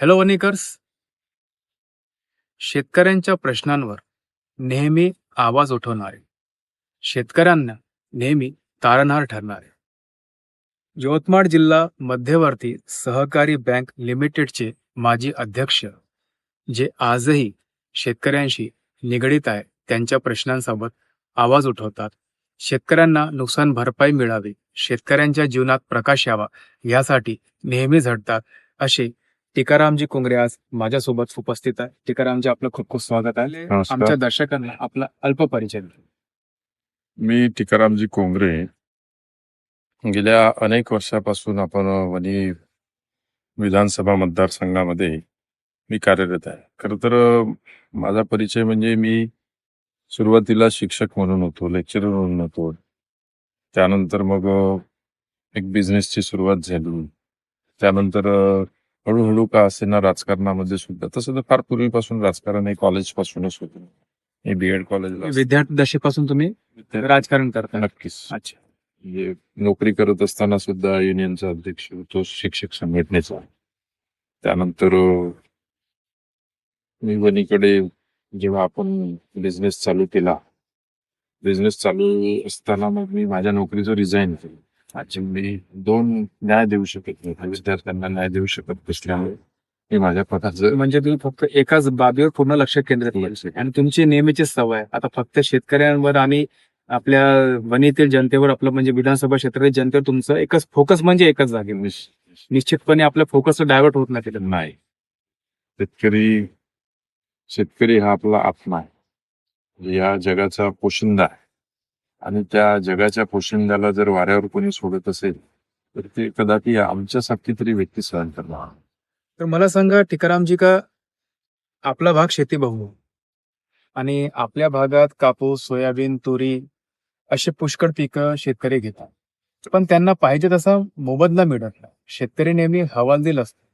Hello वनिकर्स शेतकऱ्यांच्या प्रश्नांवर नेहमी आवाज उठवणारे. शेतकऱ्यांना नेहमी तारणहार ठरणारे. यवतमाळ जिल्हा मध्यवर्ती सहकारी बँक लिमिटेडचे माजी अध्यक्ष जे आजही शेतकऱ्यांशी निगडीत आहे त्यांच्या प्रश्नांसोबत आवाज उठवतात. शेतकऱ्यांना नुकसान भरपाई मिळावी शेतकऱ्यांच्या जीवनात प्रकाश यावा यासाठी नेहमी झटतात असे टिकारामजी कोंगरे आज माझ्यासोबत उपस्थित आहे टिकारामजी आपलं खूप खूप स्वागत आहे. नमस्कार. आमच्या दर्शकांना आपला अल्प परिचय द्या. मी टिकारामजी कोंगरे. गेल्या अनेक वर्षापासून आपण वनी विधानसभा मतदारसंघामध्ये मी कार्यरत आहे. खरं तर अं, माझा परिचय म्हणजे मी सुरुवातीला शिक्षक म्हणून होतो लेक्चरर म्हणून होतो. त्यानंतर मग अं, एक बिझनेसची सुरुवात झाली. त्यानंतर अं, हळूहळू का असेना राजकारणामध्ये सुद्धा तसं तर फार पूर्वीपासून राजकारण हे कॉलेजपासूनच होतं. मी बी एड कॉलेजला विद्यार्थी दशेपासून तुम्ही राजकारण करता? नक्कीच. अच्छा. म्हणजे नोकरी करत असताना सुद्धा युनियनचा अध्यक्ष होतो शिक्षक संघटनेचा. त्यानंतर मी वनीकडे जेव्हा आपण बिझनेस चालू केला बिझनेस चालू असताना मग मी माझ्या नोकरीचं रिझाईन केलं. मी दोन न्याय देऊ शकत नाही. विद्यार्थ्यांना न्याय देऊ शकत नसल्यामुळे मी माझ्या पदाचं म्हणजे तुम्ही फक्त एकाच बाबीवर पूर्ण लक्ष केंद्रित केलं. आणि तुमची नेहमीची सवय. आता फक्त शेतकऱ्यांवर आणि आपल्या वनीतील जनतेवर आपलं म्हणजे विधानसभा क्षेत्रातील जनतेवर तुमचं एकच फोकस म्हणजे एकच जागे. निश्चित- निश्चितपणे आपलं फोकस डायव्हर्ट होत नाही. नाही. शेतकरी शेतकरी हा आपला आत्मा आहे. या जगाचा पोशिंदा आहे. आणि त्या जगाच्या पोशिंद्याला जर वाऱ्यावर कोणी सोडत असेल तर ते कदापि आमच्यासारखी तरी व्यक्ती सहन करणार तर मला सांगा टिकारामजी का आपला भाग शेती बहु आणि आपल्या भागात कापूस सोयाबीन तुरी असे पुष्कळ पिकं शेतकरी घेतात. पण त्यांना पाहिजे तसा मोबदला मिळत नाही. शेतकरी नेहमी हवालदिल असतो.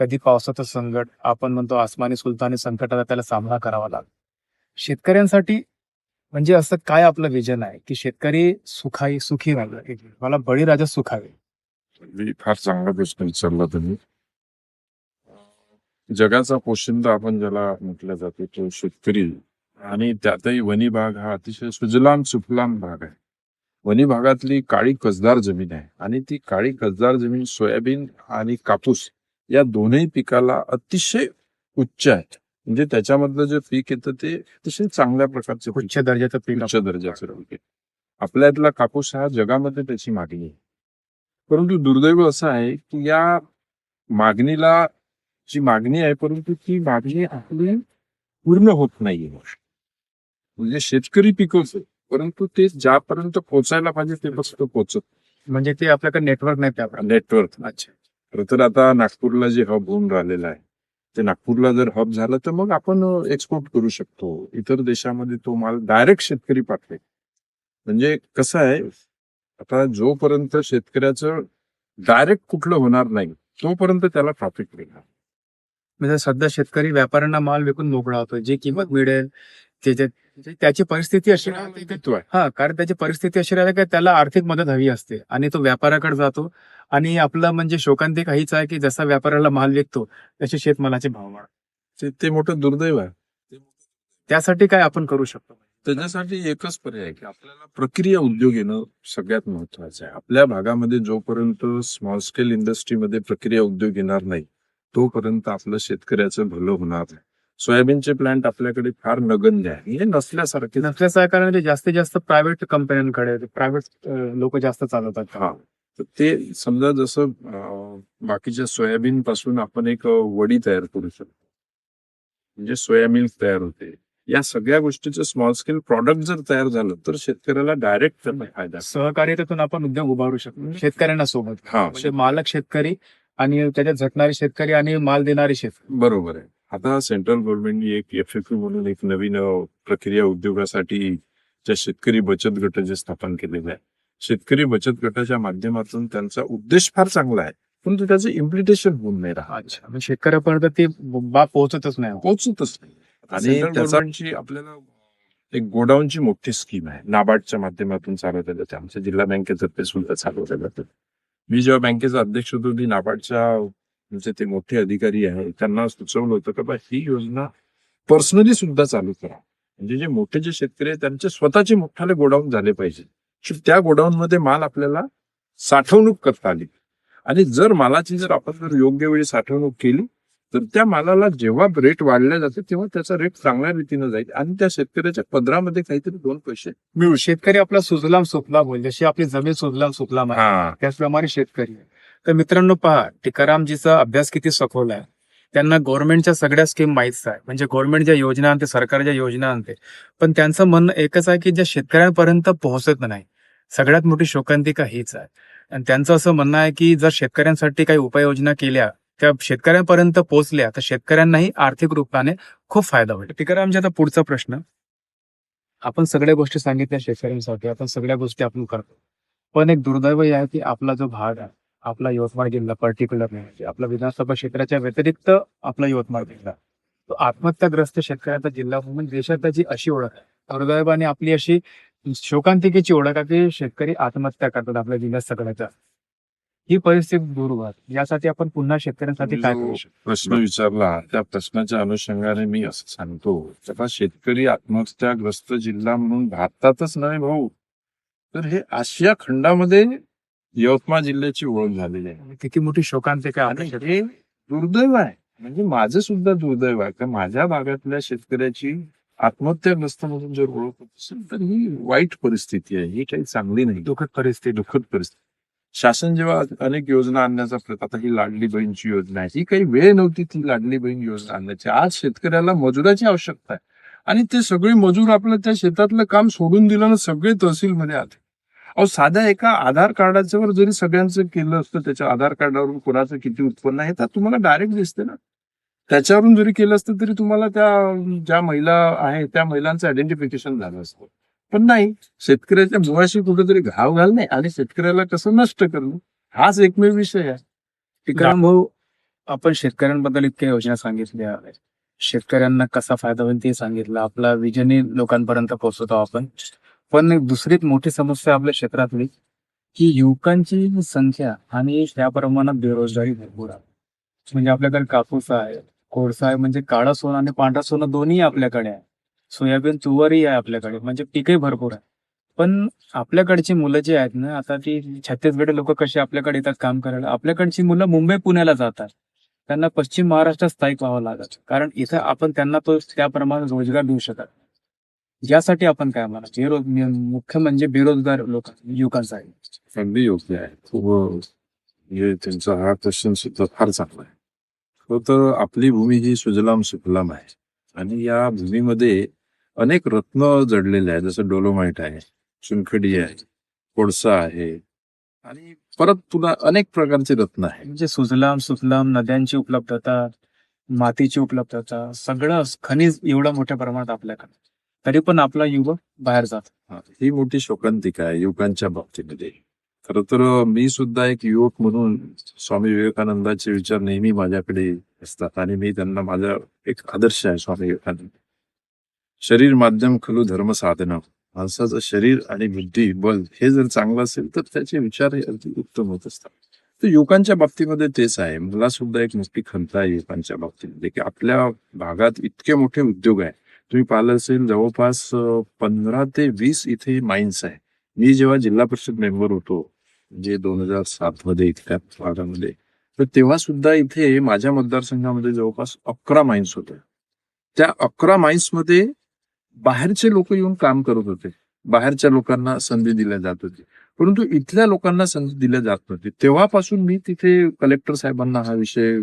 कधी पावसाचं संकट आपण म्हणतो आसमानी सुलतानी संकटाचा त्याला सामना करावा लागतो. शेतकऱ्यांसाठी म्हणजे असं काय आपलं विजन आहे की शेतकरी सुखाई सुखी राहिला मला बळीराजा सुखावे. फार चांगला प्रश्न विचारला तुम्ही. जगाचा पोशिंदा आपण ज्याला म्हटलं जातो तो शेतकरी. आणि त्यातही वनी भाग हा अतिशय सुजलाम सुफलाम भाग आहे. वनी भागातली काळी कसदार जमीन आहे. आणि ती काळी कसदार जमीन सोयाबीन आणि कापूस या दोन्ही पिकाला अतिशय उच्च आहे म्हणजे त्याच्यामधलं जे पीक येतं ते अतिशय चांगल्या प्रकारचे उच्च दर्जाचं पीक उच्च दर्जाचं पीक. आपल्या इथला कापूस हा जगामध्ये त्याची मागणी आहे. परंतु दुर्दैव असं आहे की या मागणीला जी मागणी आहे परंतु ती मागणी आपली पूर्ण होत नाहीये. म्हणजे शेतकरी पिकवतो परंतु ते ज्यापर्यंत पोचायला पाहिजे ते फक्त पोचत म्हणजे ते आपल्याकडे नेटवर्क नाही त्याप्रमाणे नेटवर्क अच्छा. खरं तर आता नागपूरला जे हब होऊन राहिलेलं आहे ते नागपूरला जर हब झालं तर मग आपण एक्सपोर्ट करू शकतो. इतर देशामध्ये तो माल डायरेक्ट शेतकरी पाठवेल. म्हणजे कसं आहे आता जोपर्यंत शेतकऱ्याचं डायरेक्ट कुठलं होणार नाही तोपर्यंत त्याला प्रॉफिट मिळणार. म्हणजे सध्या शेतकरी व्यापाऱ्यांना माल विकून मोकळा होतो जी किंमत मिळेल म्हणजे त्याची परिस्थिती अशी. हा कारण त्याची परिस्थिती अशी राहते की त्याला आर्थिक मदत हवी असते आणि तो व्यापाऱ्याकडे जातो आणि आपलं म्हणजे शोकांतिक काहीच आहे की जसा व्यापाऱ्याला माल विकतो तसे शेतमालाचे भाव वाढ. ते- मोठं दुर्दैव आहे. त्यासाठी काय आपण करू शकतो? त्याच्यासाठी एकच पर्याय की आपल्याला प्रक्रिया उद्योग येणं सगळ्यात महत्वाचं आहे. आपल्या भागामध्ये जोपर्यंत स्मॉल स्केल इंडस्ट्रीमध्ये प्रक्रिया उद्योग येणार नाही तोपर्यंत आपलं शेतकऱ्याचं भलं होणार नाही. सोयाबीनचे प्लांट आपल्याकडे फार नगण्य आहे हे नसल्यासारखे म्हणजे जास्तीत जास्त प्रायव्हेट कंपन्यांकडे प्रायव्हेट लोक जास्त चालवतात हा. तर ते समजा जसं बाकीच्या सोयाबीन पासून आपण एक वडी तयार करू शकतो. म्हणजे सोया मिल्क तयार होते. या सगळ्या गोष्टीचं स्मॉल स्केल प्रॉडक्ट जर तयार झालं तर शेतकऱ्याला डायरेक्ट फायदा आहे. सहकार्यातून आपण उद्योग उभारू शकतो शेतकऱ्यांना सोबत. हा. म्हणजे मालक शेतकरी आणि त्याच्यात झटणारे शेतकरी आणि माल देणारे शेतकरी. बरोबर आहे. आता सेंट्रल गव्हर्नमेंटने एक एफ एफ म्हणून एक नवीन प्रक्रिया उद्योगासाठी ज्या शेतकरी बचत गट जे स्थापन केलेले आहे शेतकरी बचत गटाच्या माध्यमातून त्यांचा उद्देश फार चांगला आहे. परंतु त्याचं इम्प्लिटेशन होऊन नाही राहत म्हणजे शेतकऱ्यापर्यंत ती बाब पोहोचतच नाही. पोहोचतच नाही. आणि त्याची आपल्याला एक गोडाऊनची मोठी स्कीम आहे. नाबार्डच्या माध्यमातून चालवल्या जाते आमच्या जिल्हा बँकेतर्फे सुद्धा चालवल्या जातात मी जेव्हा बँकेचा अध्यक्ष होतो ती नाबार्डच्या म्हणजे ते मोठे अधिकारी आहेत त्यांना सुचवलं होतं की बा ही योजना पर्सनली सुद्धा चालू करा. म्हणजे जे मोठे जे शेतकरी आहेत त्यांचे स्वतःचे मोठाले गोडाऊन झाले पाहिजे. त्या गोडाऊन मध्ये माल आपल्याला साठवणूक करता आली. आणि जर मालाची जर आपण जर योग्य वेळी साठवणूक केली तर त्या मालाला जेव्हा रेट वाढला जाते तेव्हा त्याचा रेट चांगल्या रीतीनं जाईल. आणि त्या शेतकऱ्याच्या पदरामध्ये काहीतरी दोन पैसे मिळू. शेतकरी आपला सुजलाम सुफलाम होईल जशी आपली जमीन सुजलाम सुफलाम आहे त्याचप्रमाणे शेतकरी. आहे. तर मित्रांनो पहा टिकारामजीचा अभ्यास किती सखोल आहे. त्यांना गव्हर्नमेंटच्या सगळ्या स्कीम माहीत आहे. म्हणजे गव्हर्नमेंट ज्या योजना आणते सरकार ज्या योजना आणते पण त्यांचं म्हणणं एकच आहे की ज्या शेतकऱ्यांपर्यंत पोहोचत नाही. सगळ्यात मोठी शोकांतिका हीच आहे. आणि त्यांचं असं म्हणणं आहे की जर शेतकऱ्यांसाठी काही उपाययोजना केल्या त्या शेतकऱ्यांपर्यंत पोहोचल्या तर शेतकऱ्यांनाही आर्थिक रूपाने खूप फायदा होईल. टिकारामजी आता पुढचा प्रश्न. आपण सगळ्या गोष्टी सांगितल्या शेतकऱ्यांसाठी आपण सगळ्या गोष्टी आपण करतो. पण एक दुर्दैव आहे की आपला जो भाग आहे आपला यवतमाळ जिल्हा पर्टिक्युलर म्हणजे आपला विधानसभा क्षेत्राच्या व्यतिरिक्त आपला यवतमाळ जिल्हा. तो आत्महत्याग्रस्त शेतकऱ्याचा जिल्हा म्हणून देशात त्याची अशी ओळख आहे. दुर्दैवाने आपली अशी शोकांतिकेची ओळख आहे की शेतकरी आत्महत्या करतात आपल्या जिल्ह्यात सगळ्याचा. ही परिस्थिती दूर व्हावी यासाठी आपण पुन्हा शेतकऱ्यांसाठी काय करू शकतो? प्रश्न विचारला त्या प्रश्नाच्या अनुषंगाने मी असं सांगतो त्याला शेतकरी आत्महत्याग्रस्त जिल्हा म्हणून भारतातच नव्हे भाऊ तर हे आशिया खंडामध्ये यवतमाळ जिल्ह्याची ओळख झालेली आहे. किती मोठी शोकांतिका आणि हे दुर्दैव आहे. म्हणजे माझं सुद्धा दुर्दैव आहे. का माझ्या भागातल्या शेतकऱ्याची आत्महत्याग्रस्त म्हणून जर ओळख होत असेल तर ही वाईट परिस्थिती आहे. ही काही चांगली नाही. दुःखद परिस्थिती. दुःखद परिस्थिती. शासन जेव्हा अनेक योजना आणण्याचा प्रयत्न आता ही लाडली बहीणची योजना आहे. ही काही वेळ नव्हती ती लाडली बहीण योजना आणण्याची. आज शेतकऱ्याला मजुराची आवश्यकता आहे. आणि ते सगळे मजूर आपलं त्या शेतातलं काम सोडून दिलं ना सगळे तहसीलमध्ये आले. अहो साध्या एका आधार कार्डाच्यावर जरी सगळ्यांचं केलं असतं त्याच्या आधार कार्डावरून कोणाचं किती उत्पन्न आहे तर तुम्हाला डायरेक्ट दिसते ना. त्याच्यावरून जरी केलं असतं तरी तुम्हाला त्या ज्या महिला आहे त्या महिलांचं आयडेंटिफिकेशन झालं असतं. पण नाही शेतकऱ्याच्या मुळाशी कुठेतरी घाव घालणे आणि शेतकऱ्याला कसं नष्ट करणं हाच एकमेव विषय आहे. भाऊ आपण शेतकऱ्यांबद्दल इतक्या योजना सांगितल्या शेतकऱ्यांना कसा फायदा होईल ते सांगितलं. आपला विजनी लोकांपर्यंत पोहोचवतो आपण. पण एक दुसरी मोठी समस्या आपल्या क्षेत्रातली की युवकांची संख्या आणि त्या प्रमाणात बेरोजगारी भरपूर आहे. म्हणजे आपल्याकडे कापूस आहे कोळसा आहे म्हणजे काळा सोनं आणि पांढरा सोनं दोन्ही आपल्याकडे आहे. सोयाबीन तुवरही आहे आपल्याकडे म्हणजे पिकही भरपूर आहे. पण आपल्याकडची मुलं जी आहेत ना आता ती छत्तीसगड लोक कशी आपल्याकडे येतात काम करायला? आपल्याकडची मुलं मुंबई पुण्याला जातात. त्यांना पश्चिम महाराष्ट्रात स्थायिक व्हावं लागत. कारण इथं आपण त्यांना तो त्याप्रमाणे रोजगार देऊ शकत यासाठी आपण काय म्हणा बेरोज मुख्य म्हणजे बेरोजगार लोक युवकांसाठी अगदी योग्य आहे. खूप म्हणजे त्यांचा हा क्वेश्चन सुद्धा फार चांगला आहे. खरं तर आपली भूमी ही सुजलाम सुफलाम आहे. आणि या भूमीमध्ये अनेक रत्न जडलेले आहेत. जसं डोलोमाइट आहे चुनखडी आहे कोळसा आहे. आणि परत पुन्हा अनेक प्रकारचे रत्न आहे म्हणजे सुजलाम सुफलाम नद्यांची उपलब्धता मातीची उपलब्धता सगळं खनिज एवढं मोठ्या प्रमाणात आपल्याकडे तरी पण आपला युवक बाहेर जात. हा, ही मोठी शोकांतिका आहे युवकांच्या बाबतीमध्ये. खरं तर मी सुद्धा एक युवक म्हणून स्वामी विवेकानंदाचे विचार नेहमी माझ्याकडे असतात आणि मी त्यांना माझा एक आदर्श आहे स्वामी विवेकानंद. शरीर माध्यम खलू धर्म साधना. माणसाचं शरीर आणि बुद्धी बल हे जर चांगलं असेल तर त्याचे विचार हे अगदी उत्तम होत असतात. तर युवकांच्या बाबतीमध्ये तेच आहे. मला सुद्धा एक मोठी खंत आहे युवकांच्या बाबतीमध्ये की आपल्या भागात इतके मोठे उद्योग आहे तुम्ही पाहिलं असेल जवळपास पंधरा ते वीस इथे माइन्स आहे. मी जेव्हा जिल्हा परिषद मेंबर होतो म्हणजे दोन हजार सात मध्ये इतक्या भागामध्ये तर तेव्हा सुद्धा इथे माझ्या मतदारसंघामध्ये जवळपास अकरा माइन्स होत्या त्या अकरा माइन्समध्ये बाहेरचे लोक येऊन काम करत होते. बाहेरच्या लोकांना संधी दिल्या जात होती. परंतु इथल्या लोकांना संधी दिल्या जात नव्हती. तेव्हापासून मी तिथे कलेक्टर साहेबांना हा विषय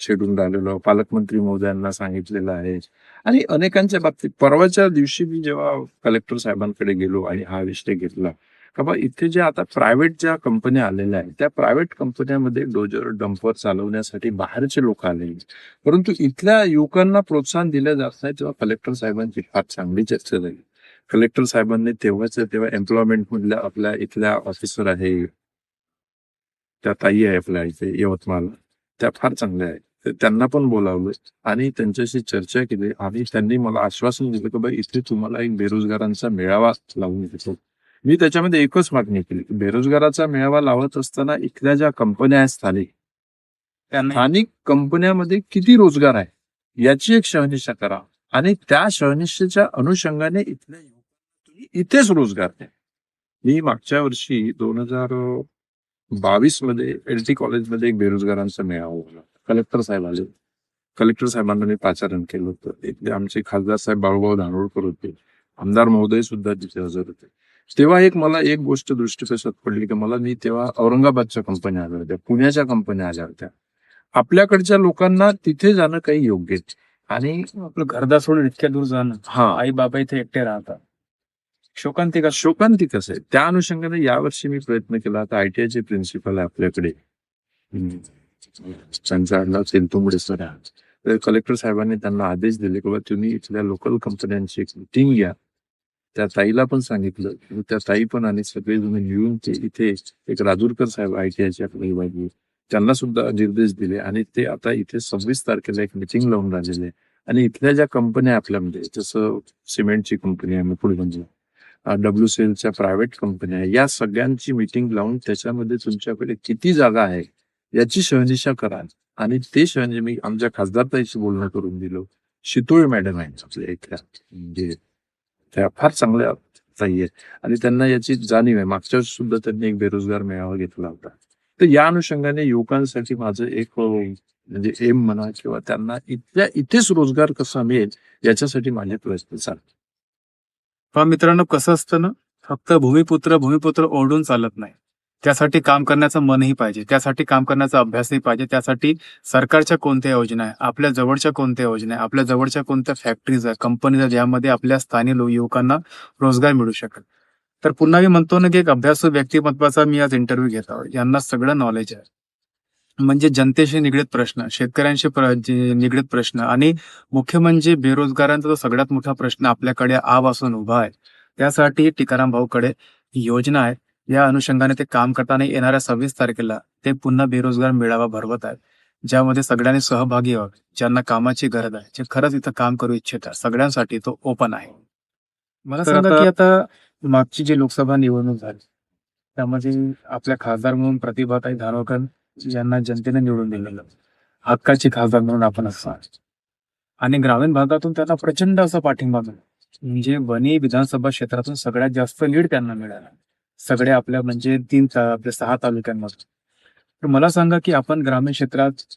छेडून राहिलेलो. पालकमंत्री महोदयांना सांगितलेलं आहे. आणि अनेकांच्या बाबतीत परवाच्या दिवशी मी जेव्हा कलेक्टर साहेबांकडे गेलो आणि हा विषय घेतला का बा इथे जे आता प्रायव्हेट ज्या कंपन्या आलेल्या आहेत त्या प्रायव्हेट कंपन्यामध्ये डोजर डंपर चालवण्यासाठी बाहेरचे लोक आले परंतु इथल्या युवकांना प्रोत्साहन दिलं जात नाही तेव्हा कलेक्टर साहेबांची फार चांगली चर्चा झाली. कलेक्टर साहेबांनी तेव्हाच तेव्हा एम्प्लॉयमेंट मधल्या आपल्या इथल्या ऑफिसर आहे त्या ताई आहे आपल्या इथे यवतमाळ. त्या फार चांगल्या आहेत. त्यांना पण बोलावलं आणि त्यांच्याशी चर्चा केली. आणि त्यांनी मला आश्वासन दिलं की बाई इथे तुम्हाला एक बेरोजगारांचा मेळावा लावून देतो. मी त्याच्यामध्ये एकच मागणी केली. की बेरोजगाराचा मेळावा लावत असताना इथल्या ज्या कंपन्या आहेत स्थानिक स्थानिक कंपन्यामध्ये किती रोजगार आहे याची एक शहनिशा करा. आणि त्या शहनिशेच्या अनुषंगाने इथल्या तुम्ही इथेच रोजगार द्या. मी मागच्या वर्षी दोन हजार बावीसमध्ये एल टी कॉलेजमध्ये एक बेरोजगारांचा मेळावा होता. कलेक्टर साहेब आले. कलेक्टर साहेबांना मी पाचारण केलं होतं. इथले आमचे खासदार साहेब बाळूभाऊ धानोळकर होते. आमदार महोदय सुद्धा तिथे हजर होते. तेव्हा एक मला एक गोष्ट दृष्टीपेक्षात पडली की मला मी तेव्हा औरंगाबादच्या कंपन्या आल्या होत्या पुण्याच्या कंपन्या आल्या होत्या. आपल्याकडच्या लोकांना तिथे जाणं काही योग्य. आणि आपलं घरदार सोडून इतक्या दूर जाणं. हा. आई बाबा इथे एकटे राहतात. शोकांतिक असतो शोकांतिक आहे? त्या अनुषंगाने यावर्षी मी प्रयत्न केला. आता आयटीआयचे प्रिन्सिपल आहे आपल्याकडे. त्यांचा अंदाज तेलतुंबडे आहे तर कलेक्टर साहेबांनी त्यांना आदेश दिले की बाबा तुम्ही इथल्या लोकल कंपन्यांची एक मिटिंग घ्या. त्या ताईला पण सांगितलं. त्या ताई पण आणि सगळे जण मिळून ते इथे एक राजूरकर साहेब आयटीआयचे आपले विभागीय त्यांना सुद्धा निर्देश दिले आणि ते आता इथे सव्वीस तारखेला एक मिटिंग लावून राहिलेले आहे. आणि इथल्या ज्या कंपन्या आपल्यामध्ये जसं सिमेंटची कंपनी आहे मुकुळगंज डब्ल्यू सेलच्या प्रायव्हेट कंपन्या या सगळ्यांची मिटिंग लावून त्याच्यामध्ये तुमच्याकडे किती जागा आहे याची शहनिशा करा. आणि ते शहनिशा मी आमच्या खासदारताईशी बोलणं करून दिलं. शितोळे मॅडम आहेत आपल्या इथल्या. म्हणजे त्या फार चांगल्या ताई आहेत. आणि त्यांना याची जाणीव आहे. मागच्या वर्षी सुद्धा त्यांनी एक बेरोजगार मेळावा घेतला होता. तर या अनुषंगाने युवकांसाठी माझं एक म्हणजे एम म्हणा किंवा त्यांना इथल्या इथेच रोजगार कसा मिळेल याच्यासाठी माझे प्रयत्न चालतात मित्रांनो कसं असतं ना? फक्त भूमिपुत्र भूमिपुत्र ओढून चालत नाही. त्यासाठी काम करण्याचं मनही पाहिजे. त्यासाठी काम करण्याचा अभ्यासही पाहिजे. त्यासाठी सरकारच्या कोणत्या योजना आहे? आपल्या जवळच्या कोणत्या योजना आहे? आपल्या जवळच्या कोणत्या फॅक्टरीज आहे कंपनीज आहे ज्यामध्ये आपल्या स्थानिक युवकांना रोजगार मिळू शकेल तर पुन्हा मी म्हणतो ना की एक अभ्यासू व्यक्तिमत्वाचा मी आज इंटरव्ह्यू घेत आहोत. यांना सगळं नॉलेज आहे. म्हणजे जनतेशी निगडीत प्रश्न शेतकऱ्यांशी निगडीत प्रश्न आणि मुख्य म्हणजे बेरोजगारांचा जो सगळ्यात मोठा प्रश्न आपल्याकडे आवासून उभा आहे. त्यासाठी टिकाराम भाऊकडे योजना आहे. या अनुषंगाने ते काम करताना येणाऱ्या सव्वीस तारखेला ते पुन्हा बेरोजगार मेळावा भरवत आहेत. ज्यामध्ये सगळ्यांनी सहभागी व्हावे ज्यांना कामाची गरज आहे जे खरंच इथं काम करू इच्छितात सगळ्यांसाठी तो ओपन आहे. मला सांगा की आता मागची जी लोकसभा निवडणूक झाली त्यामध्ये आपल्या खासदार म्हणून प्रतिभाताई धानोरकर यांना जनतेने निवडून दिलेलं हक्काची खासदार म्हणून आपण असं आणि ग्रामीण भागातून त्यांना प्रचंड असा पाठिंबा मिळाला. म्हणजे वणी विधानसभा क्षेत्रातून सगळ्यात जास्त लीड त्यांना मिळाला. सगळ्या आपल्या म्हणजे तीन आपल्या सहा तालुक्यांमध्ये तर मला सांगा की आपण ग्रामीण क्षेत्रात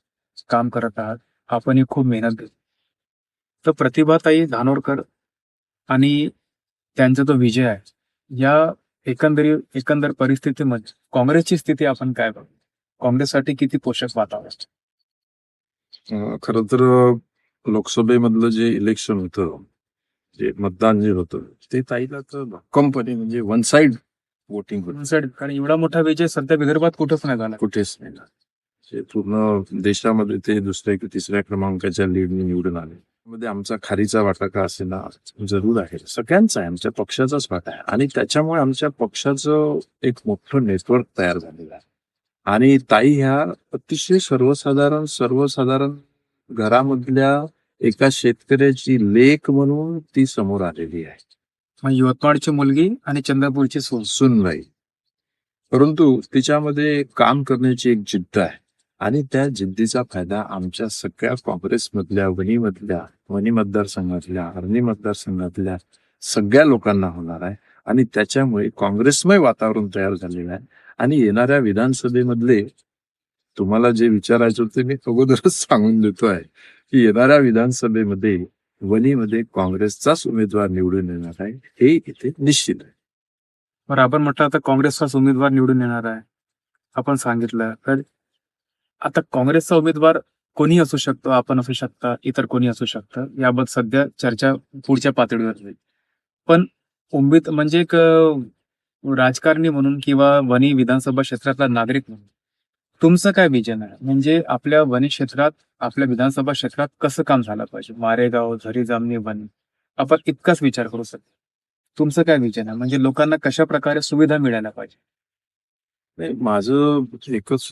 काम करत आहात आपण ही खूप मेहनत घेतो तर प्रतिभाताई धानोरकर आणि त्यांचा तो विजय आहे या एकंदरी एकंदर परिस्थितीमध्ये काँग्रेसची स्थिती आपण काय बघतो काँग्रेससाठी किती पोषक वातावरण खर तर लोकसभेमधलं जे इलेक्शन होतं जे मतदान जे होतं ते ताईला तर कंपनी म्हणजे वन साइड वोटिंग. कारण एवढा मोठा विजय सध्या विदर्भात कुठंच नाही झाला कुठेच नाही ना. पूर्ण देशामध्ये ते दुसऱ्या किंवा तिसऱ्या क्रमांकाच्या लीडने निवडून आले. मध्ये आमचा खारीचा वाटा का असेना जरूर आहे. सगळ्यांचा आहे आमच्या पक्षाचाच वाटा आहे. आणि त्याच्यामुळे आमच्या पक्षाचं एक मोठं नेटवर्क तयार झालेलं आहे. आणि ताई ह्या अतिशय सर्वसाधारण सर्वसाधारण घरामधल्या एका शेतकऱ्याची लेख म्हणून ती समोर आलेली आहे. म्हणजे यवतमाळची मुलगी आणि चंद्रपूरची सुनबाई. परंतु तिच्यामध्ये काम करण्याची एक जिद्द आहे. आणि त्या जिद्दीचा फायदा आमच्या सगळ्या काँग्रेसमधल्या वणीमधल्या वणी मतदारसंघातल्या हरणी मतदारसंघातल्या सगळ्या लोकांना होणार आहे. आणि त्याच्यामुळे काँग्रेसमय वातावरण तयार झालेलं आहे. आणि येणाऱ्या विधानसभेमधले तुम्हाला जे विचारायचं होतं मी अगोदरच सांगून देतोय. की येणाऱ्या विधानसभेमध्ये वणीमध्ये काँग्रेसचाच उमेदवार निवडून येणार आहे हे इथे निश्चित आहे. बरं आपण म्हटलं आता काँग्रेसचाच उमेदवार निवडून येणार आहे. आपण सांगितलं तर आता काँग्रेसचा उमेदवार कोणी असू शकतो आपण असू शकता इतर कोणी असू शकतं याबद्दल सध्या चर्चा पुढच्या पातळीवर जाईल पण उमेद म्हणजे एक राजकारणी म्हणून किंवा वणी विधानसभा क्षेत्रातला नागरिक म्हणून तुमचं काय विजन आहे? म्हणजे आपल्या वनी क्षेत्रात आपल्या विधानसभा क्षेत्रात कसं काम झालं पाहिजे? मारेगाव झरी जामणी वणी. आपण इतकाच विचार करू शकतो. तुमचं काय विजन आहे? म्हणजे लोकांना कशा प्रकारे सुविधा मिळायला पाहिजे? नाही माझं एकच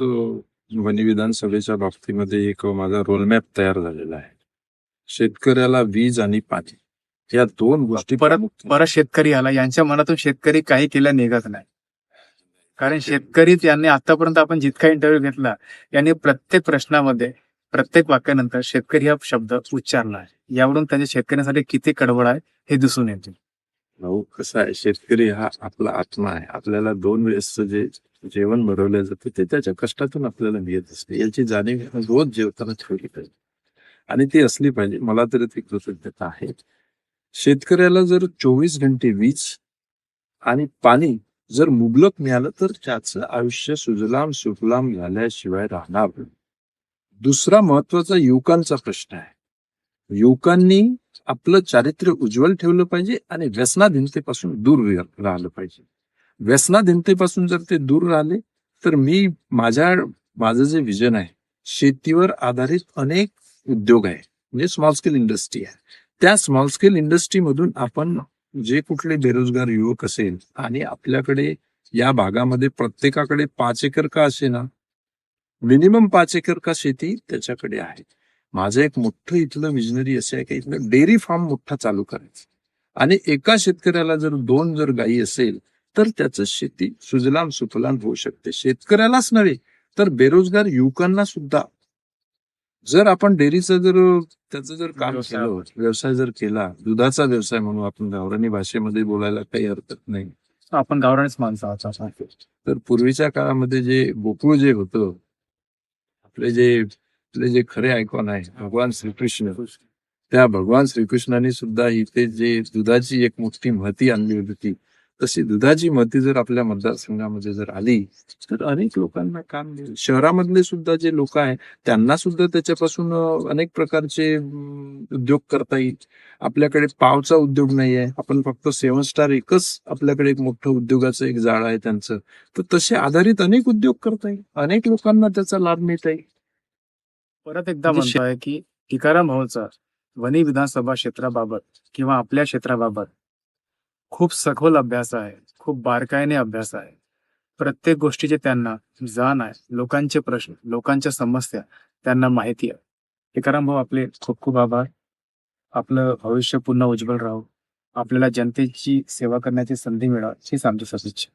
वनी विधानसभेच्या बाबतीमध्ये एक माझा रोलमॅप तयार झालेला आहे. शेतकऱ्याला वीज आणि पाणी या दोन गोष्टी परत- परत शेतकरी आला. यांच्या मनातून शेतकरी काही केल्या निघत नाही. कारण शेतकरीच यांनी आतापर्यंत आपण जितका इंटरव्ह्यू घेतला यांनी प्रत्येक प्रश्नामध्ये प्रत्येक वाक्यानंतर शेतकरी हा शब्द उच्चारला आहे. यावरून त्यांच्या शेतकऱ्यांसाठी किती कडवड आहे हे दिसून येते. भाऊ कसं आहे शेतकरी हा आपला आत्मा आहे. आपल्याला दोन वेळेसचं जे जेवण भरवलं जातं ते त्याच्या कष्टातून आपल्याला मिळत असते. याची जाणीव रोज जेवताना ठेवली पाहिजे. आणि ती असली पाहिजे. मला तरी ती कृतज्ञता आहे. शेतकऱ्याला जर चोवीस घंटे वीज आणि पाणी जर मुबलक मिळालं तर त्याचं आयुष्य सुजलाम सुफलाम झाल्याशिवाय राहणार दुसरा महत्त्वाचा युवकांचा प्रश्न आहे. युवकांनी आपलं चारित्र्य उज्ज्वल ठेवलं पाहिजे आणि व्यसनाधीनतेपासून दूर राहिलं पाहिजे. व्यसनाधीनतेपासून जर ते दूर राहिले तर मी माझ्या माझं जे विजन आहे शेतीवर आधारित अनेक उद्योग आहे म्हणजे स्मॉल स्केल इंडस्ट्री आहे. त्या स्मॉल स्केल इंडस्ट्रीमधून आपण जे कुठले बेरोजगार युवक असेल आणि आपल्याकडे या भागामध्ये प्रत्येकाकडे पाच एकर का असे ना मिनिमम पाच एकर का शेती त्याच्याकडे आहे. माझं एक मोठं इथलं विजनरी असं आहे की इथलं डेअरी फार्म मोठा चालू करायचा. आणि एका शेतकऱ्याला जर दोन जर गायी असेल तर त्याचं शेती सुजलाम सुफलाम होऊ शकते. शेतकऱ्यालाच नव्हे तर बेरोजगार युवकांना सुद्धा. जर आपण डेअरीचं जर त्याचं जर काम. केलं व्यवसाय जर केला दुधाचा व्यवसाय म्हणून आपण गावरानी भाषेमध्ये बोलायला काही हरकत नाही आपण गावरानच माणसं. तर पूर्वीच्या काळामध्ये जे गोकुळ जे होतं आपले जे आपले जे खरे आयकॉन आहे भगवान श्रीकृष्ण त्या भगवान श्रीकृष्णाने सुद्धा इथे जे दुधाची एक मोठी महती आणली होती तशी दुधाची मती जर आपल्या मतदारसंघामध्ये जर आली तर अनेक लोकांना काम मिळेल. शहरामधले सुद्धा जे लोक आहे त्यांना सुद्धा त्याच्यापासून अनेक प्रकारचे उद्योग करता येईल. आपल्याकडे पावचा उद्योग नाही आहे आपण फक्त सेवन स्टार एकच आपल्याकडे एक मोठं उद्योगाचं एक जाळ आहे त्यांचं. तर तसे आधारित अनेक उद्योग करता येईल. अनेक लोकांना त्याचा लाभ मिळता येईल. परत एकदा म्हणजे आहे म्हणतोय की टिकाराम भाऊचा वनी विधानसभा क्षेत्राबाबत किंवा आपल्या क्षेत्राबाबत खूप सखोल अभ्यास आहे खूप बारकाईने अभ्यास आहे. प्रत्येक गोष्टीचे त्यांना जाण आहे लोकांचे प्रश्न लोकांच्या समस्या त्यांना माहिती आहे. टिकाराम भाऊ आपले खूप खूप आभार. आपलं भविष्य पुन्हा उज्ज्वल राहो. आपल्याला जनतेची सेवा करण्याची संधी मिळावी हीच आमची सदिच्छा.